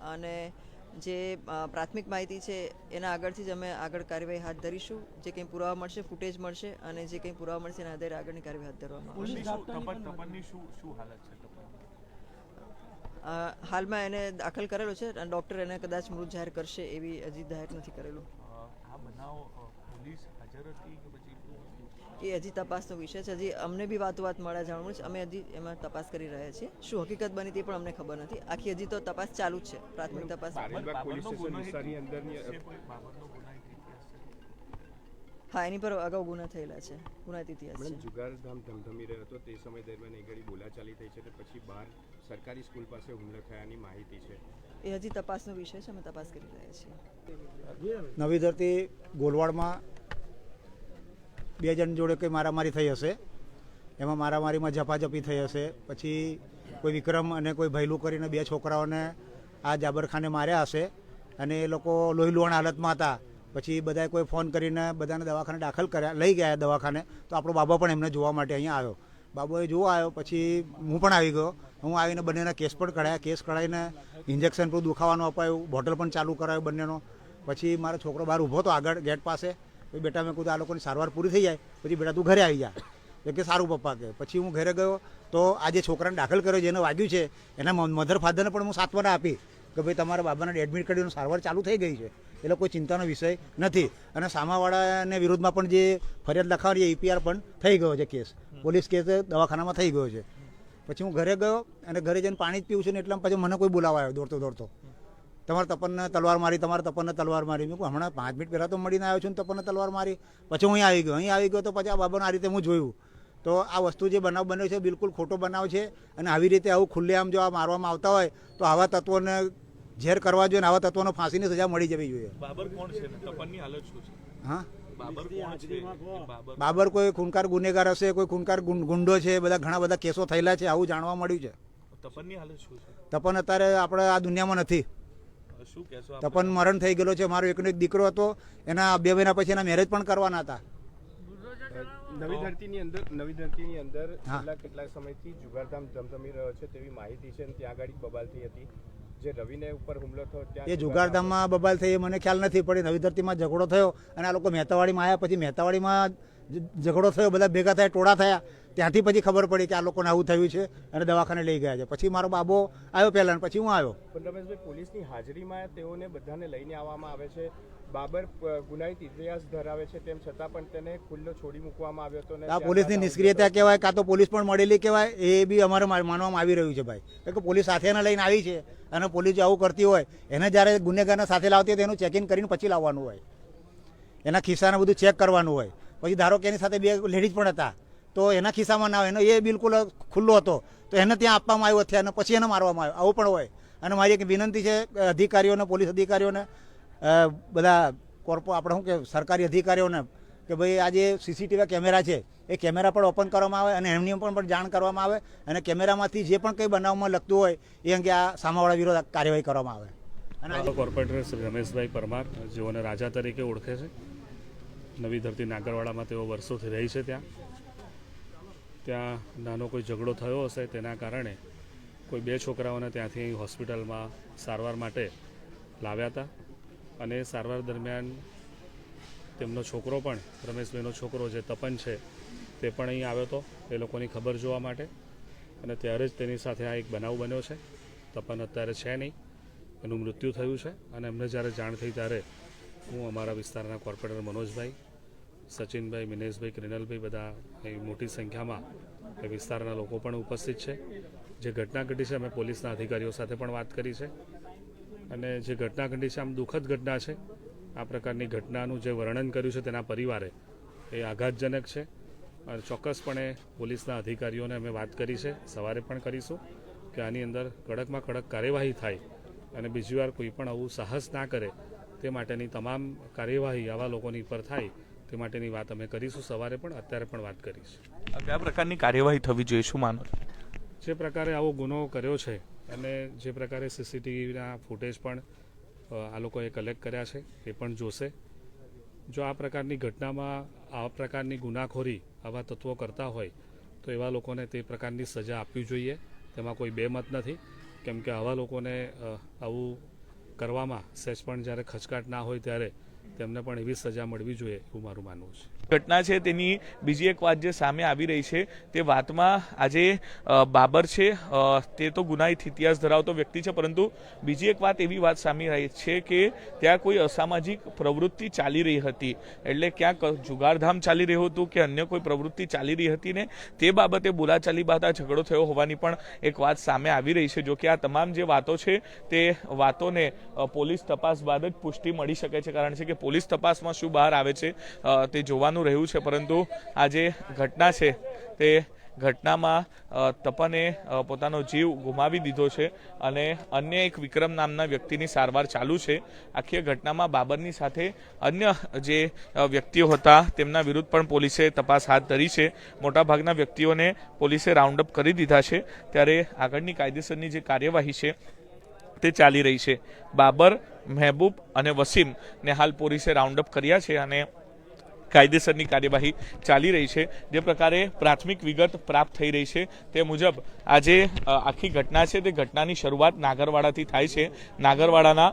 અને જે પ્રાથમિક માહિતી છે એના આગળથી જ અમે આગળ કાર્યવાહી હાથ ધરીશું. જે કંઈ પુરાવા મળશે ફૂટેજ મળશે અને જે કંઈ પુરાવા મળશે એના આધારે આગળની કાર્યવાહી હાથ ધરવામાં આવશે. હાલમાં એને દાખલ કરેલો છે અને ડૉક્ટર એને કદાચ મૃત જાહેર કરશે એવી હજી જાહેર નથી કરેલું. આ બનાવ પોલીસ હાજર હતી કે પછી એ હજી તપાસનો વિષય છે. હજી અમને બી વાતો વાત મળ્યા જાણવું છે. અમે હજી એમાં તપાસ કરી રહ્યા છીએ. શું હકીકત બની તે પણ અમને ખબર નથી. આખી હજી તો તપાસ ચાલુ જ છે. પ્રાથમિક તપાસ હા એની પર અગાઉ ગુના થયેલા છે. ગુના ઇતિહાસ છે. જુગાર ધામ ધમધમી રહ્યો હતો. તે સમય દરમિયાન એ ઘડી બોલાચાલી થઈ છે. તે પછી બહાર સરકારી સ્કૂલ પાસે હુમલો થયાની માહિતી છે. એ હજી તપાસનો વિષય છે. અમે તપાસ કરી રહ્યા છીએ. નવી ધરતી ગોલવાડમાં બે જણ જોડે કંઈ મારામારી થઈ હશે, એમાં મારામારીમાં ઝપાઝપી થઈ હશે, પછી કોઈ વિક્રમ અને કોઈ ભૈલું કરીને બે છોકરાઓને આ જાબરખાને માર્યા હશે અને એ લોકો લોહી લુહાણ હાલતમાં હતા. પછી બધાએ કોઈ ફોન કરીને બધાને દવાખાને દાખલ કર્યા, લઈ ગયા દવાખાને. તો આપણો બાબા પણ એમને જોવા માટે અહીંયા આવ્યો. બાબોએ જોવા આવ્યો, પછી હું પણ આવી ગયો. હું આવીને બંનેના કેસ પણ કઢાયા. કેસ કઢાવીને ઇન્જેક્શન પણ દુખાવાનું અપાયું, બોટલ પણ ચાલુ કરાયું બંનેનો. પછી મારો છોકરો બહાર ઊભો હતો આગળ ગેટ પાસે. બેટા મેં કીધું આ લોકોની સારવાર પૂરી થઈ જાય, પછી બેટા તું ઘરે આવી જા. એટલે કે સારું, પપ્પા, કે પછી હું ઘરે ગયો તો આ જે છોકરાને દાખલ કર્યો, જેને વાગ્યું છે, એના મધર ફાધરને પણ હું સાંત્વના આપી કે ભાઈ, તમારા બાબાને એડમિટ કરીને સારવાર ચાલુ થઈ ગઈ છે. એટલે કોઈ ચિંતાનો વિષય નથી. અને સામાવાળાને વિરુદ્ધમાં પણ જે ફરિયાદ લખાવાની ઈપીઆર પણ થઈ ગયો છે કેસ. પોલીસ કેસ દવાખાનામાં થઈ ગયો છે. પછી હું ઘરે ગયો અને ઘરે જઈને પાણી જ પીવું છું ને એટલા પછી મને કોઈ બોલાવા આવ્યો દોડતો દોડતો. તમારે તપનને તલવાર મારી તમારે તપનને તલવાર મારી. મેં હમણાં પાંચ મિનિટ પહેલાં તો મળીને આવ્યો છું ને તપનને તલવાર મારી. પછી હું અહીં આવી ગયો. અહીં આવી ગયો તો પછી આ બાબાને આ રીતે હું જોયું. તો આ વસ્તુ જે બનાવ બન્યો છે બિલકુલ ખોટો બનાવ છે. અને આવી રીતે આવું ખુલ્લેઆમ જો આ મારવામાં આવતા હોય તો આવા તત્વોને ઝેર કરવા જોઈએ અને આવા તત્વોને ફાંસીની સજા મળી જવી જોઈએ. બાબર કોણ છે? તપનની હાલત શું છે? હા? બાબર કોઈ ખૂનકાર ગુનેગાર હશે કોઈ ખૂનકાર ગુંડો છે બધા ઘણા બધા કેસો થયેલા છે આવું જાણવા મળ્યું છે. તપનની હાલત શું છે? તપન અત્યારે આપણે આ દુનિયામાં નથી? તપન મરણ થઈ ગયેલો છે મારો એકનો એક દીકરો હતો એના બે મહિના પછી એના મેરેજ પણ કરવાના હતા. નવી ધરતીની અંદર નવી ધરતીની અંદર. છેલ્લા કેટલાક સમયથી જુગારધામ ધમધમી રહ્યો છે તેવી માહિતી છે અને ત્યાં આગળ બબાલ થઈ હતી. જે રવિને ઉપર હુમલો થયો ત્યાં એ જુગારધામમાં બબાલ થઈ એ મને ખ્યાલ નથી પડી નવી ધરતીમાં ઝઘડો થયો અને આ લોકો મહેતાવાડીમાં આવ્યા પછી મહેતાવાડીમાં ઝઘડો થયો બધા ભેગા થયા ટોળા થયા. ત્યાંથી પછી ખબર પડી કે આ લોકોને આવું થયું છે અને દવાખાને લઈ ગયા છે. પછી મારો બાબો આવ્યો પહેલા અને પછી હું આવ્યો. પણ રમેશભાઈ પોલીસની હાજરીમાં તેઓને બધાને લઈને આવવામાં આવે છે. બાબર ગુનાહિત ઇતિહાસ ધરાવે છે તેમ છતાં પણ તેને ખુલ્લો છોડી મૂકવામાં આવ્યો હતો આ પોલીસની નિષ્ક્રિયતા કહેવાય કાં તો પોલીસ પણ મળેલી કહેવાય એ બી અમારે માનવામાં આવી રહ્યું છે ભાઈ. કારણ કે પોલીસ સાથે એને લઈને આવી છે અને પોલીસ જો આવું કરતી હોય એને જ્યારે ગુનેગારને સાથે લાવતી હોય તો એનું ચેકિંગ કરીને પછી લાવવાનું હોય. એના ખિસ્સાને બધું ચેક કરવાનું હોય. પછી ધારો કે એની સાથે બે લેડીઝ પણ હતા તો એના ખિસ્સામાં ના હોય એનો એ બિલકુલ ખુલ્લો હતો. તો એને ત્યાં આપવામાં આવ્યો અને પછી એને મારવામાં આવ્યો. આવું પણ હોય. અને મારી એક વિનંતી છે, અધિકારીઓને, પોલીસ અધિકારીઓને બધા કોર્પો, આપણે શું કે સરકારી અધિકારીઓને કે ભાઈ, આ જે સીસીટીવી કેમેરા છે, એ કેમેરા પણ ઓપન કરવામાં આવે અને એમની પણ પણ જાણ કરવામાં આવે અને કેમેરામાંથી જે પણ કંઈ બનાવમાં લગતું હોય, એ અંગે આ સામાવાળા વિરોધ કાર્યવાહી કરવામાં આવે. અને આજે કોર્પોરેટર શ્રી રમેશભાઈ પરમાર, જેઓને રાજા તરીકે ઓળખે છે. નવી ધરતી નાગરવાડામાં તેઓ વર્ષોથી રહી છે ત્યાં. ત્યાં નાનો કોઈ ઝઘડો થયો હશે તેના કારણે કોઈ બે છોકરાઓને ત્યાંથી અહીં હોસ્પિટલમાં સારવાર માટે લાવ્યા હતા. અને સારવાર દરમિયાન તેમનો છોકરો પણ, રમેશભાઈનો છોકરો જે તપન છે તે પણ અહીં આવ્યો હતો, એ લોકોની ખબર જોવા માટે. અને ત્યારે જ તેની સાથે આ એક બનાવ બન્યો છે. તપન અત્યારે છે નહીં, એનું મૃત્યુ થયું છે. અને એમને જ્યારે જાણ થઈ ત્યારે હું અમારા વિસ્તારના કોર્પોરેટર મનોજભાઈ સચિનભાઈ, મિનેશભાઈ ક્રિનલભાઈ બધા મોટી સંખ્યામાં એ વિસ્તારના લોકો પણ ઉપસ્થિત છે. જે ઘટના ઘટી છે, અમે પોલીસના અધિકારીઓ સાથે પણ વાત કરી છે. અને જે ઘટના ઘટી છે, આમ દુઃખદ ઘટના છે, આ પ્રકારની ઘટનાનું જે વર્ણન કર્યું છે, તેના પરિવારે એ આઘાતજનક છે. અને ચોક્કસપણે પોલીસના અધિકારીઓને અમે વાત કરી છે, સવારે પણ કરીશું કે આની અંદર કડકમાં કડક કાર્યવાહી થાય અને બીજી વાર કોઈ પણ આવું સાહસ ના કરે તે માટેની તમામ કાર્યવાહી આવા લોકોની પર થાય તે માટેની વાત અમે કરીશું. સવારે પણ અત્યારે પણ વાત કરીશું. કયા પ્રકારની કાર્યવાહી થવી જોઈએ શું માનો જે પ્રકારે આવો ગુનો કર્યો છે અને જે પ્રકારે સીસીટીવીના ફૂટેજ પણ આ લોકોએ કલેક્ટ કર્યા છે એ પણ જોશે. જો આ પ્રકારની ઘટનામાં આ પ્રકારની ગુનાખોરી આવા તત્વો કરતા હોય તો એવા લોકોને તે પ્રકારની સજા આપવી જોઈએ. તેમાં કોઈ બેમત નથી. કેમ કે આવા લોકોને આવું કરવામાં સહેજ પણ જ્યારે ખચકાટ ના હોય ત્યારે તેમને પણ એવી સજા મળવી જોઈએ એવું મારું માનવું છે. ઘટના છે તેની બીજી એક વાત જે સામે આવી રહી છે, તે વાતમાં આજે બાબર છે તે તો ગુનાહિત ઇતિહાસ ધરાવતો વ્યક્તિ છે, પરંતુ બીજી એક વાત એવી વાત સામે રહી છે કે ત્યાં કોઈ અસામાજિક પ્રવૃત્તિ ચાલી રહી હતી. એટલે ક્યાંક જુગારધામ ચાલી રહ્યું હતું કે અન્ય કોઈ પ્રવૃત્તિ ચાલી રહી હતી ને તે બાબતે બોલાચાલી બાદ આ ઝઘડો થયો હોવાની પણ એક વાત સામે આવી રહી છે. જો કે આ તમામ જે વાતો છે તે વાતોને પોલીસ તપાસ બાદ જ પુષ્ટિ મળી શકે છે. કારણ છે કે પોલીસ તપાસમાં શું બહાર આવે છે તે જોવાનું રહ્યું છે, પરંતુ આ જે ઘટના છે, તે ઘટનામાં તપને પોતાનો જીવ ગુમાવી દીધો છે અને અન્ય એક વિક્રમ નામના વ્યક્તિની સારવાર ચાલુ છે. આખી ઘટનામાં બાબરની સાથે અન્ય જે વ્યક્તિઓ હતા, તેમના વિરુદ્ધ પણ પોલીસે તપાસ હાથ ધરી છે. મોટાભાગના વ્યક્તિઓને પોલીસે રાઉન્ડ અપ કરી દીધા છે. ત્યારે આગળની કાયદેસરની જે કાર્યવાહી છે, તે ચાલી રહી છે. બાબર, મહેબૂબ અને વસીમને હાલ પોલીસે રાઉન્ડ અપ કર્યા છે અને કાયદેસરની કાર્યવાહી ચાલી રહી છે. જે પ્રકારે પ્રાથમિક વિગત પ્રાપ્ત થઈ રહી છે તે મુજબ આજે આખી ઘટના છે. તે ઘટનાની શરૂઆત નાગરવાડાથી થાય છે. નાગરવાડાના